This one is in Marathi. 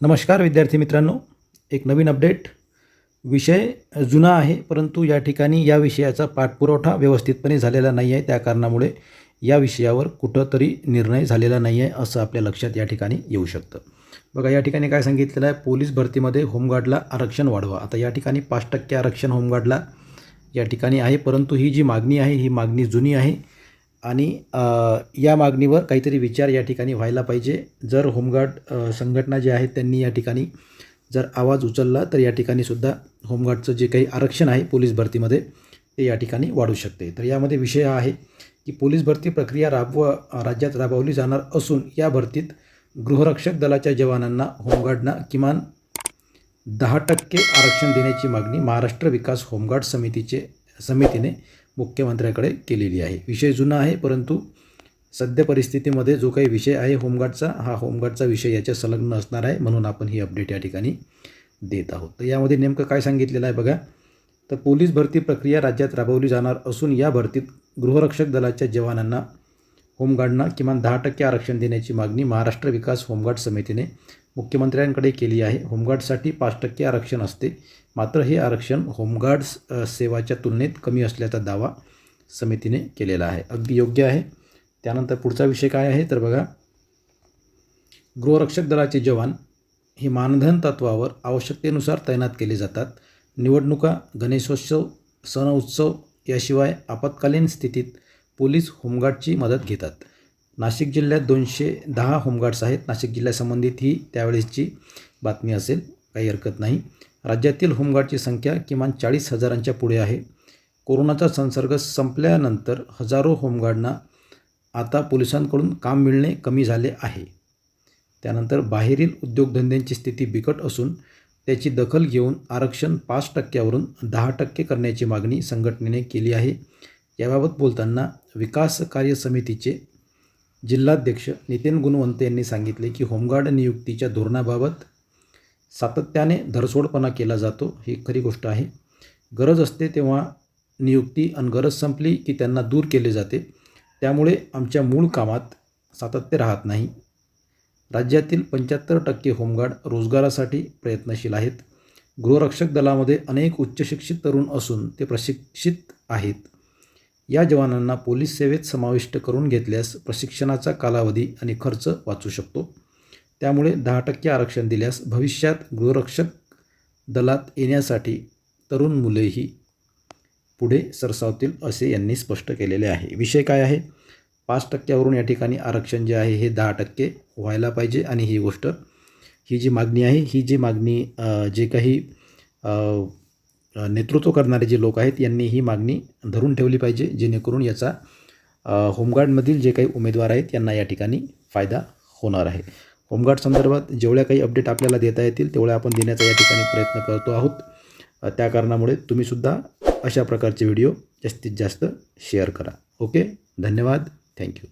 नमस्कार विद्यार्थी मित्रांनो. एक नवीन अपडेट विषय जुना आहे परंतु या ठिकाणी या विषयाचा पाठपुरवठा व्यवस्थितपणे झालेला नाही आहे त्या कारणामुळे या विषयावर कुठंतरी निर्णय झालेला नाही आहे असं आपल्या लक्षात या ठिकाणी येऊ शकतं. बघा या ठिकाणी काय सांगितलेलं आहे? पोलीस भरतीमध्ये होमगार्डला आरक्षण वाढवा. आता या ठिकाणी पाच टक्के आरक्षण होमगार्डला या ठिकाणी आहे परंतु ही जी मागणी आहे ही मागणी जुनी आहे. आणि या मागणीवर काहीतरी विचार या ठिकाणी व्हायला पाहिजे. जर होमगार्ड संघटना जे आहेत त्यांनी या ठिकाणी जर आवाज उचलला तर या ठिकाणी सुद्धा होमगार्डचं जे काही आरक्षण आहे पोलीस भरतीमध्ये ते या ठिकाणी वाढू शकते. तर यामध्ये विषय हा आहे की पोलीस भरती प्रक्रिया राबव राज्यात राबवली जाणार असून या भरतीत गृहरक्षक दलाच्या जवानांना होमगार्डना किमान दहा टक्के आरक्षण देण्याची मागणी महाराष्ट्र विकास होमगार्ड समितीचे समितीने मुख्यमंत्र्याकडे केलेली आहे. विषय जुना आहे परंतु सध्या परिस्थितीमध्ये जो काही विषय आहे होमगार्डचा हा होमगार्डचा विषय याच्या संलग्न असणार आहे म्हणून आपण ही अपडेट या ठिकाणी देत आहोत. तर यामध्ये नेमकं काय सांगितलेलं आहे बघा. तर पोलीस भरती प्रक्रिया राज्यात राबवली जाणार असून या भरतीत गृहरक्षक दलाच्या जवानांना होमगार्डना किमान दहा टक्के आरक्षण देण्याची मागणी महाराष्ट्र विकास होमगार्ड समितीने मुख्यमंत्र्यांकडे केली आहे. होमगार्डसाठी पाच टक्के आरक्षण असते. मात्र हे आरक्षण होमगार्ड्स सेवाच्या तुलनेत कमी असल्याचा दावा समितीने केलेला आहे. अगदी योग्य आहे. त्यानंतर पुढचा विषय काय आहे? तर बघा गृहरक्षक दलाचे जवान हे मानधन तत्वावर आवश्यकतेनुसार तैनात केले जातात. निवडणुका गणेशोत्सव सण उत्सव याशिवाय आपत्कालीन स्थितीत पोलीस होमगार्डची मदत घेतात. नाशिक जिल्ह्यात दोनशे दहा होमगार्ड्स आहेत. नाशिक जिल्ह्यासंबंधित ही त्यावेळेसची बातमी असेल. काही हरकत नाही. राज्यातील होमगार्डची संख्या किमान चाळीस हजारांच्या पुढे आहे. कोरोनाचा संसर्ग संपल्यानंतर हजारो होमगार्डना आता पोलिसांकडून काम मिळणे कमी झाले आहे. त्यानंतर बाहेरील उद्योगधंद्यांची स्थिती बिकट असून त्याची दखल घेऊन आरक्षण पाच टक्क्यावरून दहा टक्के करण्याची मागणी संघटनेने केली आहे. याबाबत बोलताना विकास कार्य समितीचे जिल्हाध्यक्ष नितीन गुणवंत यांनी सांगितले की होमगार्ड नियुक्तीच्या धोरणाबाबत सातत्याने धरसोडपणा केला जातो ही खरी गोष्ट आहे. गरज असते तेव्हा नियुक्ती आणि गरज संपली की त्यांना दूर केले जाते. त्यामुळे आमच्या मूळ कामात सातत्य राहत नाही. राज्यातील पंच्याहत्तर टक्के होमगार्ड रोजगारासाठी प्रयत्नशील आहेत. गृहरक्षक दलामध्ये अनेक उच्चशिक्षित तरुण असून ते प्रशिक्षित आहेत. या जवानांना पोलीस सेवेत समाविष्ट करून घेतल्यास प्रशिक्षणाचा कालावधी आणि खर्च वाचू शकतो. त्यामुळे दहा टक्के आरक्षण दिल्यास भविष्यात गृहरक्षक दलात येण्यासाठी तरुण मुलेही पुढे सरसावतील असे यांनी स्पष्ट केलेले आहे. विषय काय आहे? पाच टक्क्यावरून या ठिकाणी आरक्षण जे आहे हे दहा टक्के व्हायला पाहिजे आणि ही गोष्ट ही जी मागणी आहे ही जी मागणी जे काही नेतृत्व करणारे जे लोक आहेत यांनी ही मागणी धरून ठेवली पाहिजे जेणेकरून याचा होमगार्डमधील जे काही उमेदवार आहेत यांना या ठिकाणी फायदा होणार आहे. होमगार्ड संदर्भात जेवढ्या काही अपडेट आपल्याला देता येतील तेवढ्या आपण देण्याचा या ठिकाणी प्रयत्न करतो आहोत. त्या कारणामुळे तुम्हीसुद्धा अशा प्रकारचे व्हिडिओ जास्तीत जास्त शेअर करा. ओके? धन्यवाद. थँक्यू.